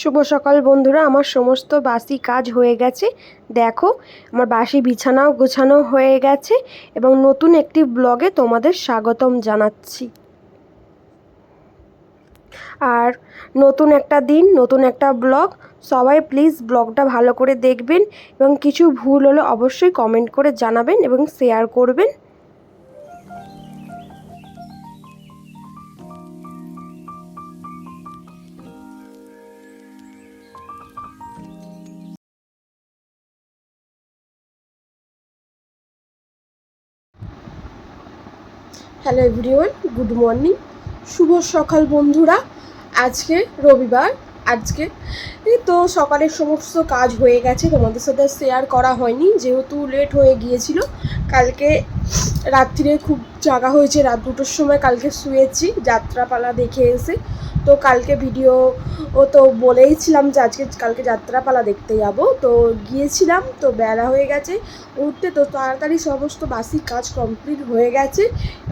শুভ সকাল বন্ধুরা, আমার সমস্ত বাসি কাজ হয়ে গেছে। দেখো, আমার বাসি বিছানাও গোছানো হয়ে গেছে এবং নতুন একটি ব্লগে তোমাদের স্বাগতম জানাচ্ছি। আর নতুন একটা দিন, নতুন একটা ব্লগ, সবাই প্লিজ ব্লগটা ভালো করে দেখবেন এবং কিছু ভুল হলে অবশ্যই কমেন্ট করে জানাবেন এবং শেয়ার করবেন। Hello everyone, good morning. শুভ সকাল বন্ধুরা। আজকে রবিবার, আজকে তো সকালের সমস্ত কাজ হয়ে গেছে, তোমাদের সাথে শেয়ার করা হয়নি, যেহেতু লেট হয়ে গিয়েছিল, কালকে রাত্রিরে খুব জাগা হয়েছে, রাত দুটোর সময় কালকে শুয়েছি, যাত্রাপালা দেখে এসে। তো কালকে ভিডিও ও তো বলেইছিলাম যে আজকে কালকে যাত্রাপালা দেখতে যাব। তো গিয়েছিলাম, তো বেলা হয়ে গেছে উঠতে, তো তাড়াতাড়ি সমস্ত বাসি কাজ কমপ্লিট হয়ে গেছে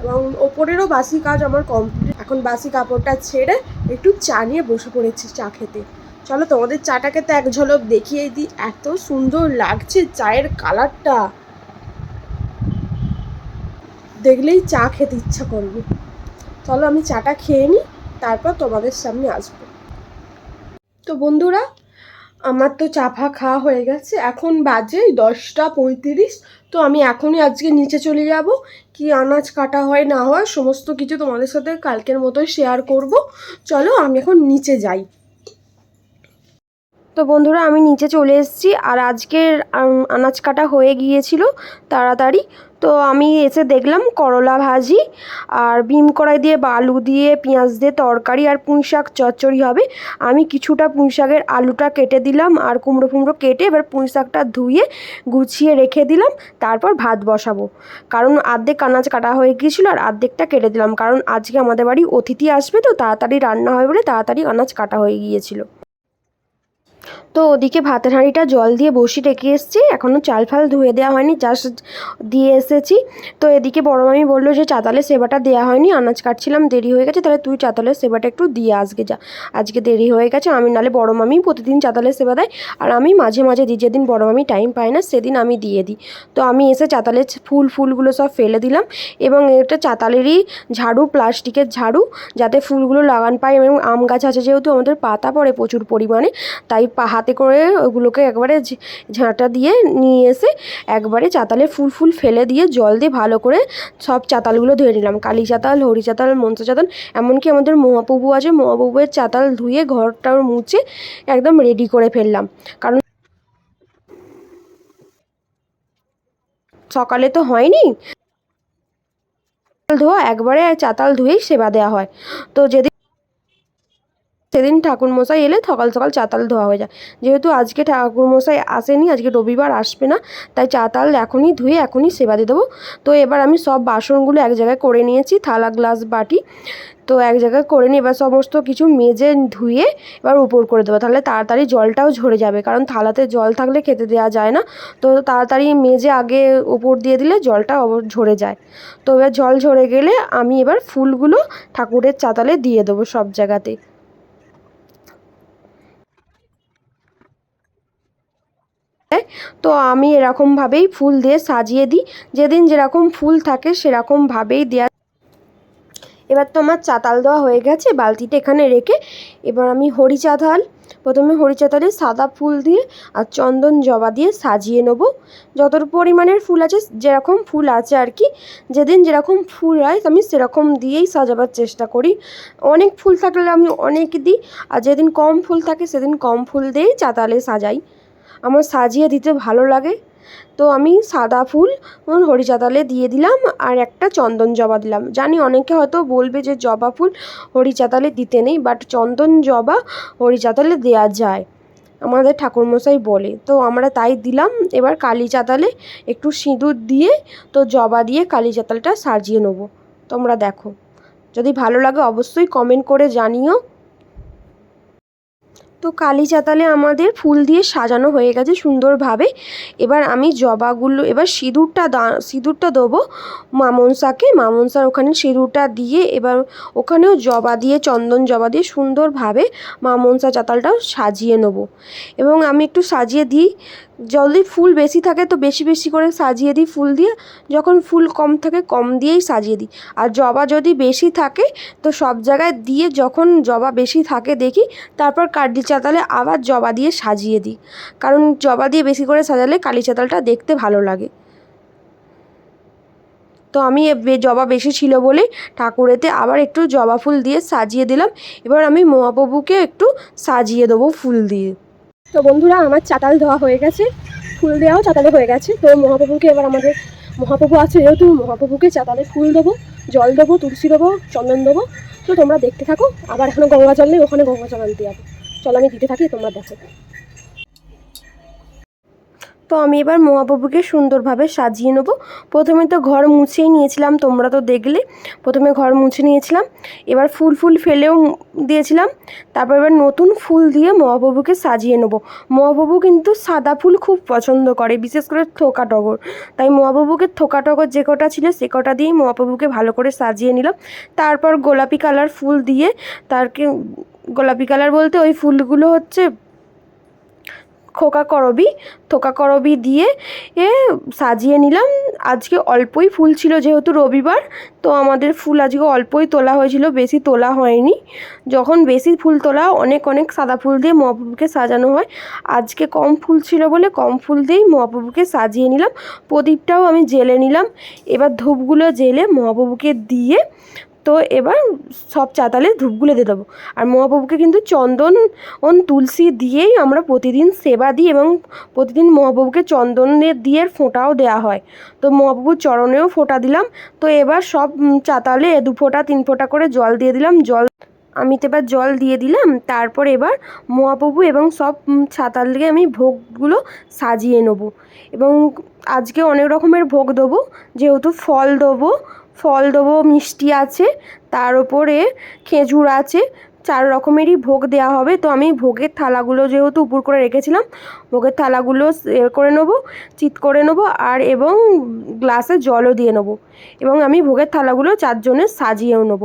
এবং ওপরেরও বাসি কাজ আমার কমপ্লিট এখন বাসি কাপড়টা ছেড়ে একটু চা নিয়ে বসে পড়েছি চা খেতে। চলো তোমাদের চাটাকে তো এক ঝলক দেখিয়ে দিই, এত সুন্দর লাগছে চায়ের কালারটা দেখলেই চা খেতে ইচ্ছা করবে। চলো আমি চাটা খেয়ে নিই, তারপর তোমাদের সামনে আসব। তো বন্ধুরা, আমার তো চাফা খাওয়া হয়ে গেছে। এখন বাজে দশটা পঁয়ত্রিশ। তো আমি এখনই আজকে নিচে চলে যাব। কি আনাজ কাটা হয়, না হয়, সমস্ত কিছু তোমাদের সাথে কালকের মতোই শেয়ার করব। চলো আমি এখন নিচে যাই। তো বন্ধুরা, আমি নিচে চলে এসেছি আর আজকের আনাজ কাটা হয়ে গিয়েছিল তাড়াতাড়ি। তো আমি এসে দেখলাম করলা ভাজি আর বিম কড়াই দিয়ে আলু দিয়ে, পেঁয়াজ দিয়ে তরকারি আর পুঁই শাক চচ্চড়ি হবে। আমি কিছুটা পুঁই শাকের আলুটা কেটে দিলাম আর কুমড়ো ফুমড়ো কেটে এবার পুঁই শাকটা ধুয়ে গুছিয়ে রেখে দিলাম। তারপর ভাত বসাবো। কারণ আর্ধেক আনাজ কাটা হয়ে গিয়েছিল আর আর্ধেকটা কেটে দিলাম। কারণ আজকে আমাদের বাড়ি অতিথি আসবে তো তাড়াতাড়ি রান্না হয় বলে তাড়াতাড়ি আনাজ কাটা হয়ে গিয়েছিল। তো ওদিকে ভাতের হাঁড়িটা জল দিয়ে বসিয়ে রেখে এসেছি। এখনও চাল ফাল ধুয়ে দেওয়া হয়নি জাস্ট দিয়ে এসেছি। তো এদিকে বড় মামি বলল যে চাতালের সেবাটা দেওয়া হয়নি, আনাজ কাটছিলাম, দেরি হয়ে গেছে, তাহলে তুই চাতালের সেবাটা একটু দিয়ে আজকে যা। আজকে দেরি হয়ে গেছে, আমি নালে বড় মামি প্রতিদিন চাতালের সেবা দেয়, আর আমি মাঝে মাঝে দিই, যেদিন বড় মামি টাইম পায় না, সেদিন আমি দিয়ে দিই। তো আমি এসে চাতালের ফুল ফুলগুলো সব ফেলে দিলাম, এবং এটা চাতালেরই ঝাড়ু, প্লাস্টিকের ঝাড়ু, যাতে ফুলগুলো লাগান পায়, এবং আম গাছ আছে যেহেতু আমাদের পাতা পড়ে প্রচুর পরিমাণে, তাই পা হাতে করে ওগুলোকে একবারে ঝাঁটা দিয়ে নিয়ে এসে একবারে চাতালে ফুল ফুল ফেলে দিয়ে জল দিয়ে ভালো করে সব চাতালগুলো ধুয়ে নিলাম। কালী চাতাল, হরি চাতাল, মনসা চাতাল, এমনকি আমাদের মহাপ্রভু আছে, মহাপ্রভুয়ের চাতাল ধুয়ে ঘরটা মুছে একদম রেডি করে ফেললাম। কারণ সকালে তো হয়নি। ধোয়া, একবারে চাতাল ধুয়েই সেবা দেওয়া হয়। তো যেদিন সেদিন ঠাকুরমশাই এলে সকাল সকাল চাতাল ধোয়া হয়ে যায়। যেহেতু আজকে ঠাকুরমশাই আসেনি, আজকে রবিবার আসবে না, তাই চাতাল এখনই ধুয়ে এখনই সেবা দিয়ে দেবো। তো এবার আমি সব বাসনগুলো এক জায়গায় করে নিয়েছি, থালা, গ্লাস, বাটি, তো এক জায়গায় করে নিয়ে এবার সমস্ত কিছু মেজে ধুয়ে এবার উপর করে দেবো। তাহলে তাড়াতাড়ি জলটাও ঝরে যাবে, কারণ থালাতে জল থাকলে খেতে দেওয়া যায় না। তো তাড়াতাড়ি মেজে আগে উপর দিয়ে দিলে জলটা ঝরে যায়। তো এবার জল ঝরে গেলে আমি এবার ফুলগুলো ঠাকুরের চাতালে দিয়ে দেবো সব জায়গাতে। তো আমি এরকমভাবেই ফুল দিয়ে সাজিয়ে দিই। যেদিন যেরকম ফুল থাকে সেরকমভাবেই দেওয়া এবার তো আমার চাতাল দেওয়া হয়ে গেছে, বালতিটা এখানে রেখে এবার আমি হরি চাতাল প্রথমে হরি চাতালে সাদা ফুল দিয়ে আর চন্দন জবা দিয়ে সাজিয়ে নেব। যত পরিমাণের ফুল আছে যেরকম ফুল আছে আর কি, যেদিন যেরকম ফুল হয় আমি সেরকম দিয়েই সাজাবার চেষ্টা করি। অনেক ফুল থাকলে আমি অনেক দিই, আর যেদিন কম ফুল থাকে সেদিন কম ফুল দিয়েই চাতালে সাজাই। আমার সাজিয়ে দিতে ভালো লাগে। তো আমি সাদা ফুল উম, হরি চাতালে দিয়ে দিলাম আর একটা চন্দন জবা দিলাম। জানি অনেকে হয়তো বলবে যে জবা ফুল হরি চাতালে দিতে নেই বাট চন্দন জবা হরি চাতালে দেওয়া যায় আমাদের ঠাকুরমশাই বলে। তো আমরা তাই দিলাম এবার কালী চাতালে একটু সিঁদুর দিয়ে তো জবা দিয়ে কালী চাতালটা সাজিয়ে নেব। তোমরা দেখো যদি ভালো লাগে অবশ্যই কমেন্ট করে জানিও। তো কালী চাতালে আমাদের ফুল দিয়ে সাজানো হয়ে গেছে সুন্দরভাবে। এবার আমি জবাগুলো, এবার সিঁদুরটা দা, সিঁদুরটা দেবো মামনসাকে। মামনসার ওখানে সিঁদুরটা দিয়ে এবার ওখানেও জবা দিয়ে, চন্দন জবা দিয়ে সুন্দরভাবে মামনসা চাতালটাও সাজিয়ে নেব। এবং আমি একটু সাজিয়ে দিই যদি ফুল বেশি থাকে তো বেশি বেশি করে সাজিয়ে দিই ফুল দিয়ে। যখন ফুল কম থাকে কম দিয়েই সাজিয়ে দিই। আর জবা যদি বেশি থাকে তো সব জায়গায় দিয়ে যখন জবা বেশি থাকে দেখি, তারপর কার্ডি চাতালে আবার জবা দিয়ে সাজিয়ে দিই। কারণ জবা দিয়ে বেশি করে সাজালে কালি চাতালটা দেখতে ভালো লাগে। তো আমি জবা বেশি ছিল বলেই ঠাকুরেতে আবার একটু জবা ফুল দিয়ে সাজিয়ে দিলাম। এবার আমি মহাপ্রভুকে একটু সাজিয়ে দেবো ফুল দিয়ে। তো বন্ধুরা, আমার চাতাল ধোয়া হয়ে গেছে। ফুল দেওয়াও চাতালে হয়ে গেছে। তো মহাপ্রভুকে এবার আমাদের মহাপ্রভু আছে যেহেতু, মহাপ্রভুকে চাতালে ফুল দেবো, জল দেবো, তুলসী দেবো, চন্দন দেবো। তো তোমরা দেখতে থাকো। আবার এখনও গঙ্গা জল নেই, ওখানে গঙ্গা জল আনতে যাব। চলো, আমি দিতে থাকি, তোমরা দেখো। তো আমি এবার মহাপ্রভুকে সুন্দরভাবে সাজিয়ে নেব। প্রথমে তো ঘর মুছেই নিয়েছিলাম, তোমরা তো দেখলে। প্রথমে ঘর মুছে নিয়েছিলাম, এবার ফুল ফুল ফেলেও দিয়েছিলাম। তারপর এবার নতুন ফুল দিয়ে মহাপ্রভুকে সাজিয়ে নেব। মহাপ্রভু কিন্তু সাদা ফুল খুব পছন্দ করে, বিশেষ করে থোকা টগর। তাই মহাপ্রভুকে থোকা টগর যে কটা ছিল সে কটা দিয়েই মহাপ্রভুকে ভালো করে সাজিয়ে নিলাম। তারপর গোলাপি কালার ফুল দিয়ে তারকে, গোলাপি কালার বলতে ওই ফুলগুলো হচ্ছে খোকা করবি, থোকা করবি দিয়ে এ সাজিয়ে নিলাম। আজকে অল্পই ফুল ছিল যেহেতু রবিবার, তো আমাদের ফুল আজকে অল্পই তোলা হয়েছিল, বেশি তোলা হয়নি। যখন বেশি ফুল তোলা, অনেক অনেক সাদা ফুল দিয়ে মহাপ্রভুকে সাজানো হয়। আজকে কম ফুল ছিল বলে কম ফুল দিয়েই মহাপ্রভুকে সাজিয়ে নিলাম। প্রদীপটাও আমি জেলে নিলাম। এবার ধূপগুলো জেলে মহাপ্রভুকে দিয়ে তো এবার সব চাতালে ধূপগুলো দিয়ে দেবো। আর মহাপ্রভুকে কিন্তু চন্দন তুলসী দিয়েই আমরা প্রতিদিন সেবা দিই এবং প্রতিদিন মহাপ্রভুকে চন্দনের দিয়ে ফোঁটাও দেওয়া হয়। তো মহাপ্রভুর চরণেও ফোঁটা দিলাম। তো এবার সব চাতালে দু ফোঁটা, তিন ফোঁটা করে জল দিয়ে দিলাম। জল, আমি তো এবার জল দিয়ে দিলাম। তারপর এবার মহাপ্রভু এবং সব ছাতাল দিয়ে আমি ভোগগুলো সাজিয়ে নেব। এবং আজকে অনেক রকমের ভোগ দেবো। যেহেতু ফল দেবো ফল দেবো, মিষ্টি আছে, তার উপরে খেজুর আছে, চার রকমেরই ভোগ দেওয়া হবে। তো আমি ভোগের থালাগুলো যেহেতু উপর করে রেখেছিলাম, ভোগের থালাগুলো করে নেব, চিত করে নেব আর এবং গ্লাসে জলও দিয়ে নেব। এবং আমি ভোগের থালাগুলো চারজনের সাজিয়েও নেব।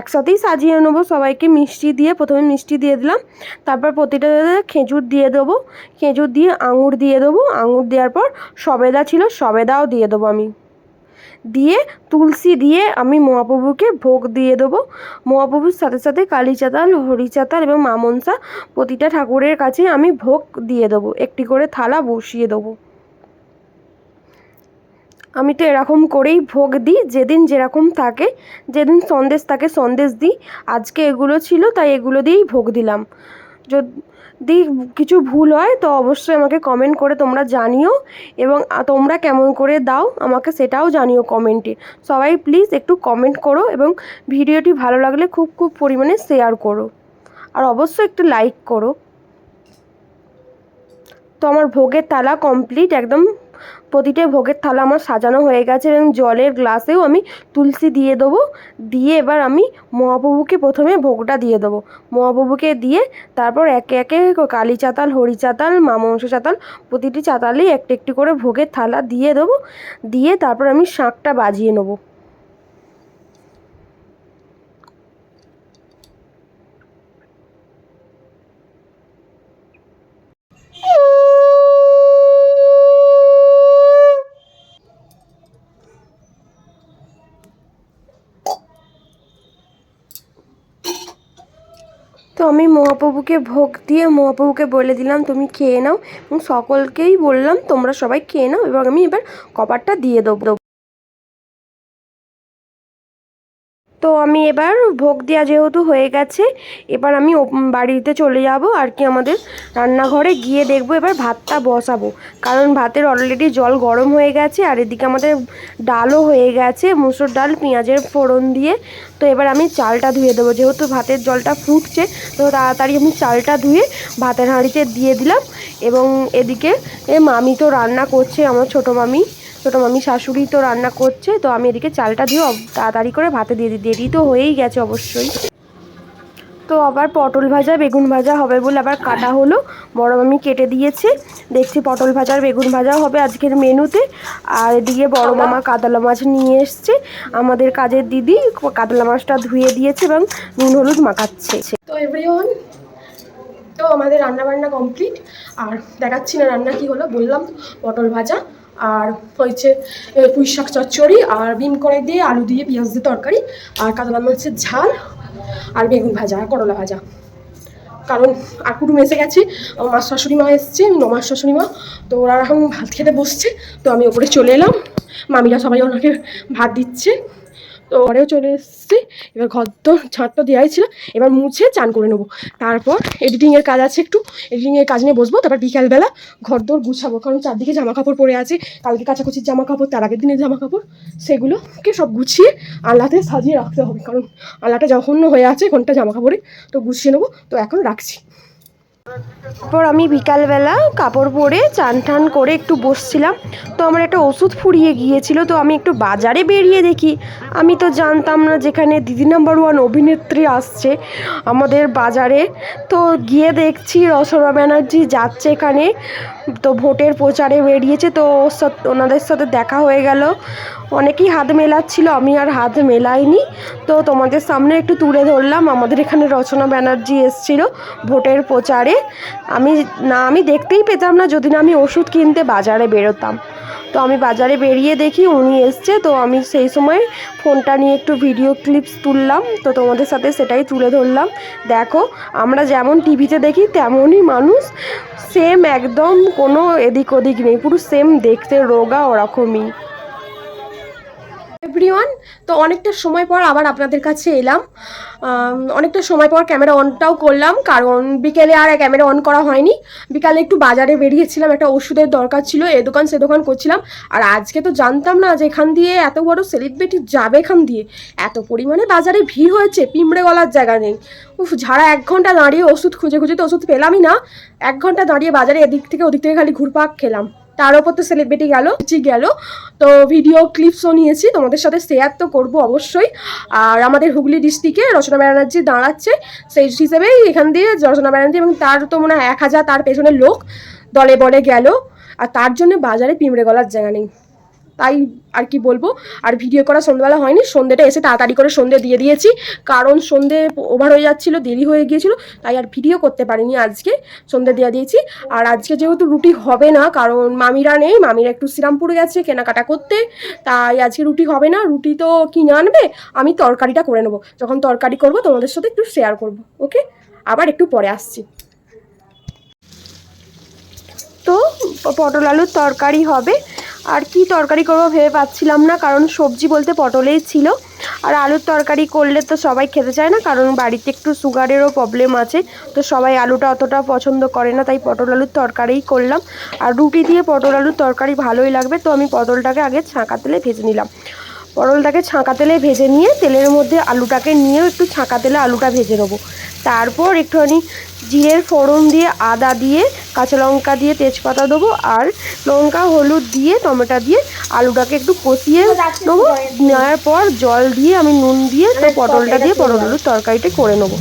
একসাথেই সাজিয়ে নেব, সবাইকে মিষ্টি দিয়ে, প্রথমে মিষ্টি দিয়ে দিলাম, তারপর প্রতিটা খেজুর দিয়ে দেবো, খেজুর দিয়ে আঙুর দিয়ে দেবো, আঙুর দেওয়ার পর সবেদা ছিল, সবেদাও দিয়ে দেবো আমি। দিয়ে, তুলসী দিয়ে আমি মহাপ্রভুকে ভোগ দিয়ে দেবো। মহাপ্রভুর সাথে সাথে কালী চাতাল, হরি চাতাল এবং মামনসা প্রতিটা ঠাকুরের কাছে আমি ভোগ দিয়ে দেবো। একটি করে থালা বসিয়ে দেবো। আমি তো এরকম করেই ভোগ দিই। যেদিন যেরকম থাকে, যেদিন সন্দেশ থাকে সন্দেশ দিই। আজকে এগুলো ছিল, তাই এগুলো দিয়েই ভোগ দিলাম। যদি কিছু ভুল হয়, তো অবশ্যই আমাকে কমেন্ট করে তোমরা জানিও এবং তোমরা কেমন করে দাও আমাকে সেটাও জানিও কমেন্টে সবাই প্লিজ একটু কমেন্ট করো এবং ভিডিওটি ভালো লাগলে খুব খুব পরিমাণে শেয়ার করো। আর অবশ্যই একটু লাইক করো। তো আমার ভোগের তালা কমপ্লিট একদম প্রতিটা ভোগের থালা আমার সাজানো হয়ে গেছে এবং জলের গ্লাসেও আমি তুলসী দিয়ে দেবো। দিয়ে এবার আমি মহাপ্রভুকে প্রথমে ভোগটা দিয়ে দেবো। মহাপ্রভুকে দিয়ে তারপর একে একে কালী চাতাল, হরি চাতাল মামংস চাতাল প্রতিটি চাতালেই একটি একটি করে ভোগের থালা দিয়ে দেবো। দিয়ে তারপর আমি শাঁখটা বাজিয়ে নেব তো আমি মহাপ্রভুকে ভোগ দিয়ে মহাপ্রভুকে বলে দিলাম, তুমি খেয়ে নাও। এবং সকলকেই বললাম, তোমরা সবাই খেয়ে নাও। এবং আমি এবার কপারটা দিয়ে দেবো। আমি এবার ভোগ দেওয়া যেহেতু হয়ে গেছে, এবার আমি বাড়িতে চলে যাব আর কি আমাদের রান্নাঘরে গিয়ে দেখব এবার ভাতটা বসাবো। কারণ ভাতের অলরেডি জল গরম হয়ে গেছে আর এদিকে আমাদের ডালও হয়ে গেছে, মুসুর ডাল, পেঁয়াজের ফোড়ন দিয়ে। তো এবার আমি চালটা ধুয়ে দেবো, যেহেতু ভাতের জলটা ফুটছে, তো তাড়াতাড়ি আমি চালটা ধুয়ে ভাতের হাঁড়িতে দিয়ে দিলাম। এবং এদিকে এ মামি তো রান্না করছে, আমার ছোটো মামি। ছোটো মামি শাশুড়ি তো রান্না করছে, তো আমি এদিকে চালটা দিয়ে তাড়াতাড়ি করে ভাতে দিয়ে দিই। দেরি তো হয়েই গেছে অবশ্যই। তো আবার পটল ভাজা, বেগুন ভাজা হবে বলে আবার কাটা হলো। বড় মামি কেটে দিয়েছে। দেখছি পটল ভাজা আর বেগুন ভাজাও হবে আজকের মেনুতে। আর এদিকে বড় মামা কাতলা মাছ নিয়ে এসছে। আমাদের কাজের দিদি কাতলা মাছটা ধুয়ে দিয়েছে এবং নুন হলুদ মাখাচ্ছে। তো এভরিওয়ান তো আমাদের রান্না বান্না কমপ্লিট আর দেখাচ্ছি না রান্না কি হলো, বললাম পটল ভাজা। আর হয়েছে পুঁই শাক চচ্চড়ি আর বিম কড়াই দিয়ে আলু দিয়ে পেঁয়াজ দিয়ে তরকারি আর কাতলা মাছের ঝাল আর বেগুন ভাজা আর করলা ভাজা। কারণ আর কুটুম এসে গেছে, আমার মার শাশুড়ি মা এসছে নমার শাশুড়ি মা, তো ওরা এখন ভাত খেতে বসছে, তো আমি ওপরে চলে এলাম। মামিরা সবাই ওনাকে ভাত দিচ্ছে। তো ঘরেও চলে এসেছি। এবার ঘর তো তো দেওয়াই ছিল। এবার মুছে চান করে নেব। তারপর এডিটিংয়ের কাজ আছে একটু। এডিটিংয়ের কাজ নিয়ে বসবো। তারপর বিকালবেলা ঘর দোর গুছাবো। কারণ চারদিকে জামা কাপড় পরে আছে। কালকে কাছাকুচির জামা কাপড় তার আগের দিনের জামা কাপড় সেগুলোকে সব গুছিয়ে আল্লাতে সাজিয়ে রাখতে হবে। কারণ আল্লাটা জঘন্য হয়ে আছে ঘণ্টা জামা কাপড়ে তো গুছিয়ে নেব। তো এখন রাখছি। তারপর আমি বিকালবেলা কাপড় পরে চান ঠান করে একটু বসছিলাম। তো আমার একটা ওষুধ ফুরিয়ে গিয়েছিল, তো আমি একটু বাজারে বেরিয়ে দেখি। আমি তো জানতাম না যেখানে দিদি নাম্বার ওয়ান অভিনেত্রী আসছে আমাদের বাজারে। তো গিয়ে দেখছি রসনা ব্যানার্জি যাচ্ছে এখানে। তো ভোটের প্রচারে বেরিয়েছে, তো ওনাদের সাথে দেখা হয়ে গেল। অনেকেই হাত মেলাচ্ছিল, আমি আর হাত মেলাইনি। তো তোমাদের সামনে একটু তুলে ধরলাম, আমাদের এখানে রচনা ব্যানার্জি এসেছিল ভোটের প্রচারে। আমি, না, আমি দেখতেই পেতাম না, যদি না আমি ওষুধ কিনতে বাজারে বেরোতাম। তো আমি বাজারে বেরিয়ে দেখি উনি এসছে, তো আমি সেই সময় ফোনটা নিয়ে একটু ভিডিও ক্লিপস তুললাম, তো তোমাদের সাথে সেটাই তুলে ধরলাম। দেখো, আমরা যেমন টিভিতে দেখি তেমনই মানুষ সেম একদম কোনো এদিক ওদিক নেই, পুরো সেম দেখতে, রোগা ওরকমই। এভরিওয়ান তো অনেকটা সময় পর আবার আপনাদের কাছে এলাম। অনেকটা সময় পর ক্যামেরা অনটাও করলাম, কারণ বিকেলে আর ক্যামেরা অন করা হয়নি। বিকালে একটু বাজারে বেরিয়েছিলাম, একটা ওষুধের দরকার ছিল, এ দোকান সে দোকান করছিলাম। আর আজকে তো জানতাম না যে এখান দিয়ে এত বড় সেলিব্রিটি যাবে এখান দিয়ে। এত পরিমাণে বাজারে ভিড় হয়েছে পিঁমড়ে গলার জায়গা নেই। উফ ঝাড়া এক ঘণ্টা দাঁড়িয়ে ওষুধ খুঁজে খুঁজে তো ওষুধ পেলামই না, এক ঘণ্টা দাঁড়িয়ে বাজারে এদিক থেকে ওদিক থেকে খালি ঘুরপাক খেলাম। তার ওপর তো সেলিব্রিটি গেল গেল। তো ভিডিও ক্লিপসও নিয়েছি, তোমাদের সাথে শেয়ার তো করব অবশ্যই। আর আমাদের হুগলি ডিস্ট্রিক্টে রচনা ব্যানার্জি দাঁড়াচ্ছে, সেই হিসেবেই এখান দিয়ে রচনা ব্যানার্জি এবং তার তো মনে হয় এক হাজার তার পেছনে লোক দলে বলে গেল। আর তার জন্য বাজারে পিঁমড়ে গলার জায়গা নেই। তাই আর কি বলব? আর ভিডিও করা সন্ধ্যেবেলা হয়নি, সন্ধ্যেটা এসে তাড়াতাড়ি করে সন্ধ্যে দিয়ে দিয়েছি। কারণ সন্ধ্যে ওভার হয়ে যাচ্ছিল, দেরি হয়ে গিয়েছিল, তাই আর ভিডিও করতে পারিনি আজকে, সন্ধ্যে দিয়ে দিয়েছি। আর আজকে যেহেতু রুটি হবে না, কারণ মামিরা নেই, মামিরা একটু শ্রীরামপুর গেছে কেনাকাটা করতে, তাই আজকে রুটি হবে না। রুটি তো কিনে আনবে, আমি তরকারিটা করে নেব। যখন তরকারি করব, তোমাদের সাথে একটু শেয়ার করব, ওকে? আবার একটু পরে আসছি। তো পটল আলুর তরকারি হবে। আর কি তরকারি করব ভেবে পাচ্ছিলাম না, কারণ সবজি বলতে পটলেই ছিল। আর আলুর তরকারি করলে তো সবাই খেতে চায় না, কারণ বাড়িতে একটু সুগারেরও প্রবলেম আছে। তো সবাই আলুটা অতটা পছন্দ করে না, তাই পটল আলুর তরকারিই করলাম। আর রুটি দিয়ে পটল আলুর তরকারি ভালোই লাগবে, তো আমি পটলটাকে আগে ছাঁকা তেলে ভেজে নিলাম। পটলটাকে ছাঁকা তেলে ভেজে নিয়ে তেলের মধ্যে আলুটাকে নিয়েও একটু ছাঁকা তেলে আলুটা ভেজে নেব। তারপর একটুখানি জিরের ফোড়ন দিয়ে আদা দিয়ে কাঁচা লঙ্কা দিয়ে তেজপাতা দেবো আর লঙ্কা হলুদ দিয়ে টমেটো দিয়ে আলুটাকে একটু কষিয়ে নেব নেওয়ার পর জল দিয়ে আমি নুন দিয়ে তো পটলটা দিয়ে পটল আলুর তরকারিটা করে নেব।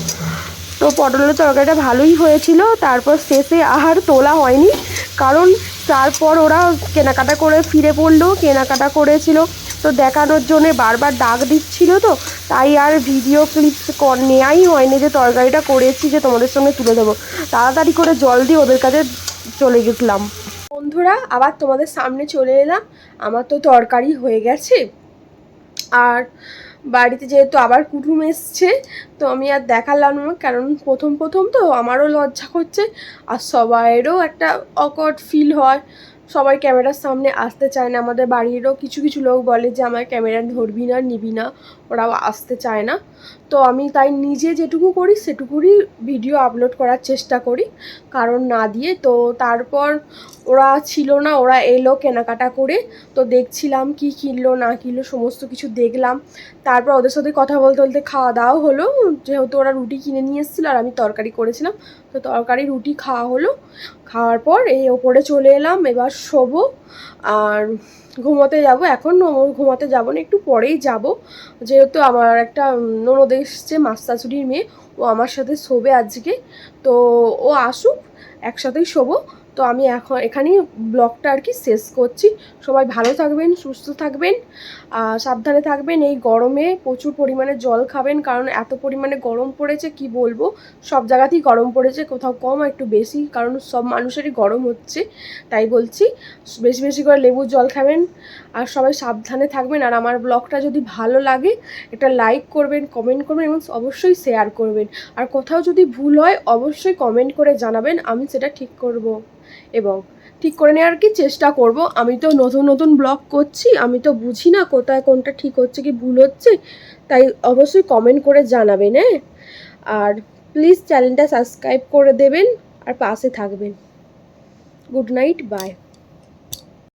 তো পটলের তরকারিটা ভালোই হয়েছিল। তারপর শেষে আহার তোলা হয়নি। কারণ তারপর ওরা কেনাকাটা করে ফিরে পড়ল, কেনাকাটা করেছিল। তো দেখানোর জন্য বারবার ডাক দিচ্ছিল তো, তাই আর ভিডিও ক্লিপস নেওয়াই হয়নি যে তরকারিটা করেছি যে তোমাদের সঙ্গে তুলে দেবো। তাড়াতাড়ি করে জল দিয়ে ওদের কাছে চলে গেছিলাম। বন্ধুরা, আবার তোমাদের সামনে চলে এলাম। আমার তো তরকারি হয়ে গেছে। আর বাড়িতে যেহেতু আবার কুটুম এসছে, তো আমি আর দেখালাম না, কারণ প্রথম প্রথম তো আমারও লজ্জা করছে আর সবাইয়েরও একটা অকওয়ার্ড ফিল হয়। সবাই ক্যামেরার সামনে আসতে চায় না, আমাদের বাড়িরও কিছু কিছু লোক বলে যে, আমার ক্যামেরা ধরবি না, নিবি না। ওরাও আসতে চায় না। তো আমি তাই নিজে যেটুকু করি, সেটুকুরই ভিডিও আপলোড করার চেষ্টা করি, কারণ না দিয়ে। তো তারপর ওরা ছিল না, ওরা এলো কেনাকাটা করে। তো দেখছিলাম কি কিনলো, না কিনলো, সমস্ত কিছু দেখলাম। তারপর ওদের সাথে কথা বলতে বলতে খাওয়া দাওয়া হলো। যেহেতু ওরা রুটি কিনে নিয়ে এসেছিল আর আমি তরকারি করেছিলাম, তো তরকারি, রুটি খাওয়া হলো। খাওয়ার পর এই ওপরে চলে এলাম, এবার শোবো। আর ঘুমোতে যাব এখন ঘুমাতে যাব না, একটু পরেই যাব। যেহেতু আমার একটা ননদ এসছে মাস্তাচুরির মেয়ে, ও আমার সাথে শোবে আজকে। তো ও আসুক, একসাথেই শোবো। তো আমি এখন এখানেই ব্লগটা আর কি শেষ করছি। সবাই ভালো থাকবেন, সুস্থ থাকবেন সাবধানে থাকবেন। এই গরমে প্রচুর পরিমাণে জল খাবেন, কারণ এত পরিমাণে গরম পড়েছে, কি বলব? সব জায়গাতেই গরম পড়েছে, কোথাও কম একটু বেশি, কারণ সব মানুষেরই গরম হচ্ছে, তাই বলছি, বেশি বেশি করে লেবুর জল খাবেন। আর সবাই সাবধানে থাকবেন। আর আমার ব্লগটা যদি ভালো লাগে এটা লাইক করবেন, কমেন্ট করবেন এবং অবশ্যই শেয়ার করবেন। আর কোথাও যদি ভুল হয়, অবশ্যই কমেন্ট করে জানাবেন, আমি সেটা ঠিক করব। এবং ঠিক করে নেওয়ার কি চেষ্টা করব? আমি তো নতুন নতুন ব্লগ করছি, আমি তো বুঝি না কোথায় কোনটা ঠিক হচ্ছে কি ভুল হচ্ছে, তাই অবশ্যই কমেন্ট করে জানাবেন হ্যাঁ? আর প্লিজ চ্যানেলটা সাবস্ক্রাইব করে দেবেন, আর পাশে থাকবেন। Good night bye